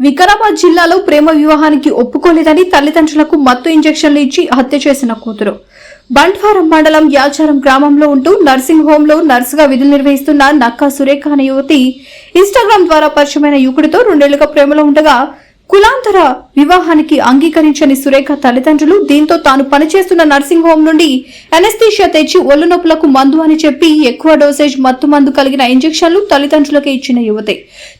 వికారాబాద్ జిల్లాలో ప్రేమ వివాహానికి ఒప్పుకోలేదని తల్లిదండ్రులకు మత్తు ఇంజెక్షన్లు ఇచ్చి హత్య చేసిన కూతురు. బంట్వారం మండలం యాచారం గ్రామంలో ఉంటూ నర్సింగ్ హోంలో నర్సుగా విధులు నిర్వహిస్తున్న నక్కా సురేఖ అనే యువతి ఇన్స్టాగ్రామ్ ద్వారా పరిచయమైన యువకుడితో రెండేళ్ళుగా ప్రేమలో ఉండగా కులాంతర వివాహానికి అంగీకరించని సురేఖ తల్లిదండ్రులు దీంతో తాను పనిచేస్తున్న నర్సింగ్ హోం నుండి ఎనెస్థీషియా తెచ్చి ఒళ్ళు నొప్పులకు మందు అని చెప్పి ఎక్కువ డోసేజ్ మత్తు మందు కలిగిన ఇంజెక్షన్లు తల్లిదండ్రులకే ఇచ్చిన యువతే.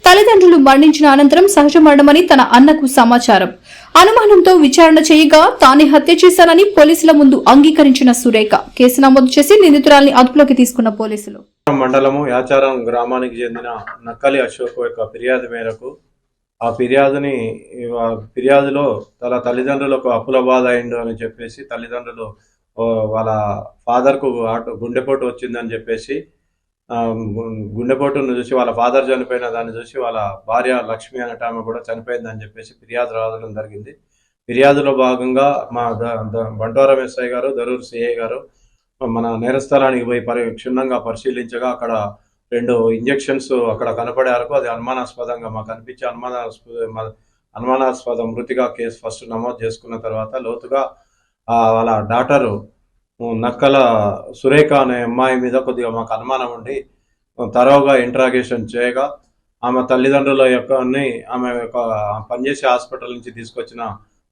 తల్లిదండ్రులు మరణించిన అనంతరం సహజ మరణమని తన అన్నకు సమాచారం. అనుమానంతో విచారణ చేయగా తానే హత్య చేశానని పోలీసుల ముందు అంగీకరించిన సురేఖ కేసు నమోదు చేసి నిందితురాల్ని అదుపులోకి తీసుకున్న పోలీసులు. మండలము యాచారం గ్రామానికి చెందిన నక్కలి అశోక్ యొక్క ఫిర్యాదు మేరకు ఆ ఫిర్యాదుని ఫిర్యాదులో తన తల్లిదండ్రులకు అప్పుల బాధ అయిండు అని చెప్పేసి తల్లిదండ్రులు వాళ్ళ ఫాదర్కు ఆటో గుండెపోటు వచ్చిందని చెప్పేసి ఆ, గుండెపోటును చూసి వాళ్ళ ఫాదర్ చనిపోయిన దాన్ని చూసి వాళ్ళ భార్య లక్ష్మి అనే ఆమె కూడా చనిపోయిందని చెప్పేసి ఫిర్యాదు రావడం జరిగింది. ఫిర్యాదులో భాగంగా మా ద- ఎస్ఐ గారు దరూర్ సిఐ గారు మన నేరస్థలానికి పోయి పరి క్షుణ్ణంగా పరిశీలించగా అక్కడ రెండు ఇంజెక్షన్స్ అక్కడ కనపడే వరకు అది అనుమానాస్పదంగా మాకు అనిపించి అనుమానాస్పద అనుమానాస్పద మృతిగా కేసు ఫస్ట్ నమోదు చేసుకున్న తర్వాత లోతుగా వాళ్ళ డాటరు నక్కల సురేఖ అనే అమ్మాయి మీద కొద్దిగా మాకు అనుమానం ఉండి తరోగా ఇంట్రాగేషన్ చేయగా ఆమె తల్లిదండ్రుల యొక్క అన్ని ఆమె యొక్క పనిచేసే హాస్పిటల్ నుంచి తీసుకొచ్చిన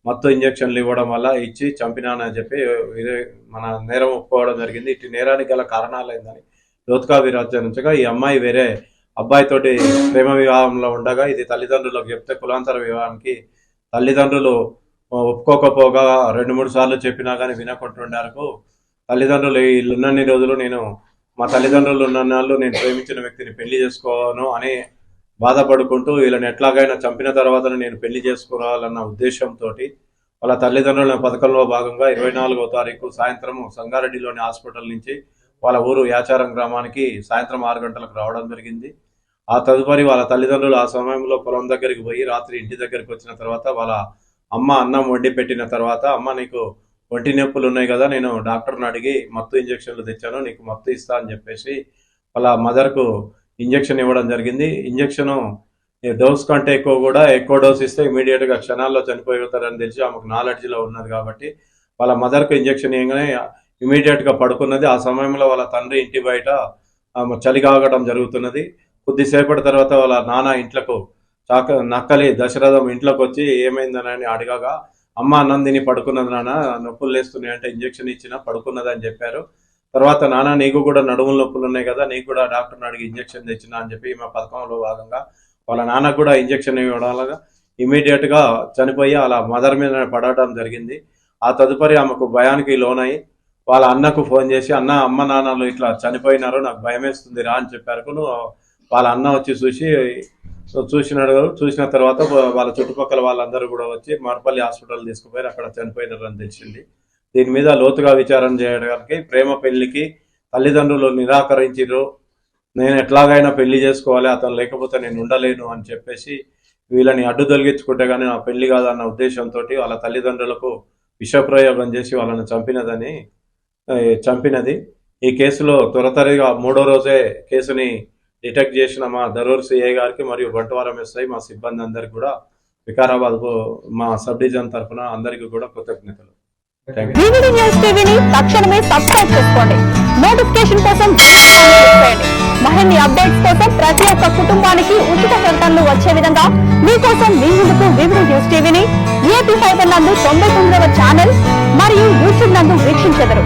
మత్తు ఇంజెక్షన్లు ఇవ్వడం వల్ల ఇచ్చి చంపినానని చెప్పి మన నేరం ఒప్పుకోవడం జరిగింది. ఇటు నేరానికి గల కారణాలు ఏందని లోతుగా విరాచరించగా ఈ అమ్మాయి వేరే అబ్బాయితోటి ప్రేమ వివాహంలో ఉండగా ఇది తల్లిదండ్రులకు చెప్తే కులాంతర వివాహానికి తల్లిదండ్రులు ఒప్పుకోకపోగా రెండు మూడు సార్లు చెప్పినా కానీ వినకుంటుండేందుకు తల్లిదండ్రులు వీళ్ళున్నన్ని రోజులు నేను మా తల్లిదండ్రులు ఉన్న నాళ్ళు నేను ప్రేమించిన వ్యక్తిని పెళ్ళి చేసుకోను అని బాధపడుకుంటూ వీళ్ళని ఎట్లాగైనా చంపిన తర్వాత నేను పెళ్ళి చేసుకోవాలన్న ఉద్దేశంతో వాళ్ళ తల్లిదండ్రుల పథకంలో భాగంగా ఇరవై నాలుగో తారీఖు సాయంత్రం సంగారెడ్డిలోని హాస్పిటల్ నుంచి వాళ్ళ ఊరు యాచారం గ్రామానికి సాయంత్రం ఆరు గంటలకు రావడం జరిగింది. ఆ తదుపరి వాళ్ళ తల్లిదండ్రులు ఆ సమయంలో పొలం దగ్గరికి పోయి రాత్రి ఇంటి దగ్గరికి వచ్చిన తర్వాత వాళ్ళ అమ్మ అన్నం వండి పెట్టిన తర్వాత అమ్మ నీకు ఒంటి నొప్పులు ఉన్నాయి కదా నేను డాక్టర్ని అడిగి మత్తు ఇంజక్షన్లు తెచ్చాను నీకు మత్తు ఇస్తా అని చెప్పేసి వాళ్ళ మదర్కు ఇంజక్షన్ ఇవ్వడం జరిగింది. ఇంజక్షను డోస్ కంటే ఎక్కువ కూడా ఎక్కువ డోస్ ఇస్తే ఇమీడియట్గా క్షణాల్లో చనిపోతారని తెలిసి ఆమెకు నాలెడ్జ్లో ఉన్నది కాబట్టి వాళ్ళ మదర్కు ఇంజక్షన్ ఇవ్వగానే ఇమీడియట్గా గా పడుకున్నది. ఆ సమయంలో వాళ్ళ తండ్రి ఇంటి బయట ఆమె జరుగుతున్నది. కొద్దిసేపటి తర్వాత వాళ్ళ నాన్న ఇంట్లకు చాక నక్కలి దశరథం ఇంట్లోకి వచ్చి ఏమైందని అడగగా అమ్మ అన్నం తిని పడుకున్నది నాన్న నొప్పులు లేస్తున్నాయి అంటే ఇంజక్షన్ ఇచ్చిన పడుకున్నది అని చెప్పారు. తర్వాత నాన్న నీకు కూడా నడుముల నొప్పులు ఉన్నాయి కదా నీకు కూడా డాక్టర్ని అడిగి ఇంజక్షన్ తెచ్చిన అని చెప్పి ఈమె పథకంలో భాగంగా వాళ్ళ నాన్న కూడా ఇంజక్షన్ ఇవ్వడం ఇమీడియట్గా గా చనిపోయి అలా మదర్ మీద పడటం జరిగింది. ఆ తదుపరి ఆమెకు భయానికి లోనై వాళ్ళ అన్నకు ఫోన్ చేసి అన్న అమ్మ నాన్నలు ఇట్లా చనిపోయినారు నాకు భయం వేస్తుంది రా అని చెప్పారు వాళ్ళ అన్న వచ్చి చూసి చూసినాడు చూసిన తర్వాత వాళ్ళ చుట్టుపక్కల వాళ్ళందరూ కూడా వచ్చి మరపల్లి హాస్పిటల్ తీసుకుపోయి అక్కడ చనిపోయినారు అని తెలిసింది. దీని మీద లోతుగా విచారణ చేయడానికి ప్రేమ పెళ్ళికి తల్లిదండ్రులు నిరాకరించారు నేను ఎట్లాగైనా పెళ్ళి చేసుకోవాలి అతను లేకపోతే నేను ఉండలేను అని చెప్పేసి వీళ్ళని అడ్డు తొలగించుకుంటే కానీ నా పెళ్ళి కాదన్న ఉద్దేశంతో వాళ్ళ తల్లిదండ్రులకు విషప్రయోగం చేసి వాళ్ళని చంపినదని చంపినది. ఈ కేసులో త్వరతరిగా మూడో రోజే కేసుని డిటెక్ట్ చేసిన మా దరూర్ సిఐ గారికి మరియు బంటవారం ఎస్ఐ మా సిబ్బంది అందరికి కూడా వికారాబాద్ మా సబ్ డివిజన్ తరఫున అందరికీ కూడా కృతజ్ఞతలు. తక్షణమే సబ్స్క్రైబ్ చేసుకోండి. నోటిఫికేషన్ కోసం మరిన్ని అప్డేట్స్ కోసం ప్రతి ఒక్క కుటుంబానికి ఉచిత ప్రకటనలు వచ్చే విధంగా మీకోసం మీ ముందుకు వివిడి న్యూస్ టీవీని ఏపీ ఫైబర్ నందు తొంభై తొమ్మిదవ ఛానల్ మరియు యూట్యూబ్ నందు వీక్షించెదరు.